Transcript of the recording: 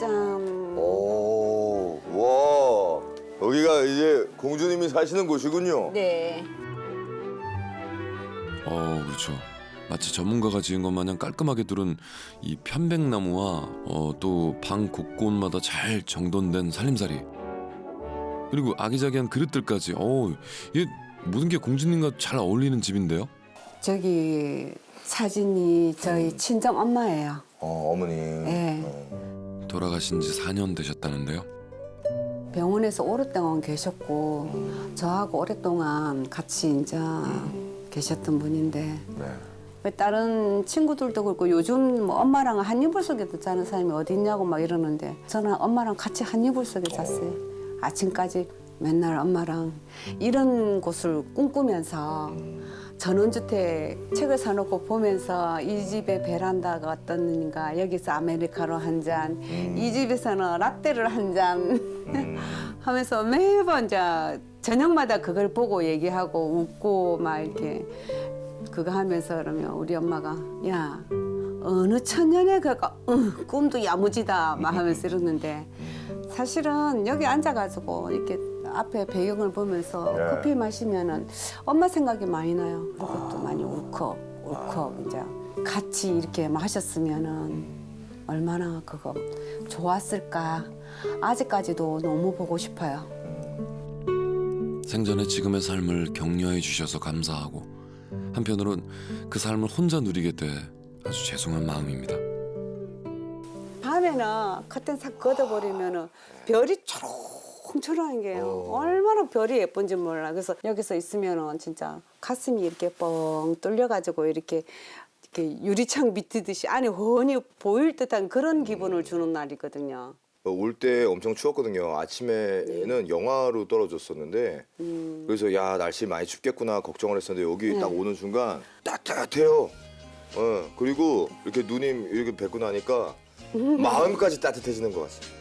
짠. 오, 와. 여기가 이제 공주님이 사시는 곳이군요. 네. 어, 그렇죠. 마치 전문가가 지은 것 마냥 깔끔하게 두른 이 편백나무와 어, 또 방 곳곳마다 잘 정돈된 살림살이 그리고 아기자기한 그릇들까지 어, 이 모든 게 공주님과 잘 어울리는 집인데요. 저기 사진이 저희 친정 엄마예요. 어, 어머니. 네. 어. 돌아가신 지 4년 되셨다는데요. 병원에서 오랫동안 계셨고 저하고 오랫동안 같이 이제 계셨던 분인데 네. 왜 다른 친구들도 그렇고 요즘 뭐 엄마랑 한 이불 속에도 자는 사람이 어디 있냐고 막 이러는데 저는 엄마랑 같이 한 이불 속에 잤어요. 아침까지 맨날 엄마랑 이런 곳을 꿈꾸면서 전원주택 책을 사놓고 보면서 이 집의 베란다가 어떻는가 여기서 아메리카노 한 잔, 이 집에서는 라떼를 한 잔 하면서 매번 이제 저녁마다 그걸 보고 얘기하고 웃고 막 이렇게 그거 하면서 그러면 우리 엄마가 야 어느 천년에 그가 응, 꿈도 야무지다. 막 하면서 이러는데 사실은 여기 앉아가지고 이렇게 앞에 배경을 보면서 네. 커피 마시면은 엄마 생각이 많이 나요. 그리고 또 많이 울컥 울컥 이제 같이 이렇게 마셨으면은 얼마나 그거 좋았을까. 아직까지도 너무 보고 싶어요. 생전에 지금의 삶을 격려해 주셔서 감사하고 한편으론 그 삶을 혼자 누리게 돼 아주 죄송한 마음입니다. 밤에는 커튼 싹 걷어버리면은 별이 초롱 초롱한 게요. 어. 얼마나 별이 예쁜지 몰라. 그래서 여기서 있으면은 진짜 가슴이 이렇게 뻥 뚫려가지고 이렇게 이렇게 유리창 밑이듯이 안에 훤히 보일 듯한 그런 기분을 주는 날이거든요. 올 때 엄청 추웠거든요. 아침에는 영하로 떨어졌었는데 음. 그래서 야 날씨 많이 춥겠구나 걱정을 했었는데 여기 네. 딱 오는 순간 따뜻해요. 어 그리고 이렇게 누님 이렇게 뵙고 나니까 마음까지 따뜻해지는 것 같습니다.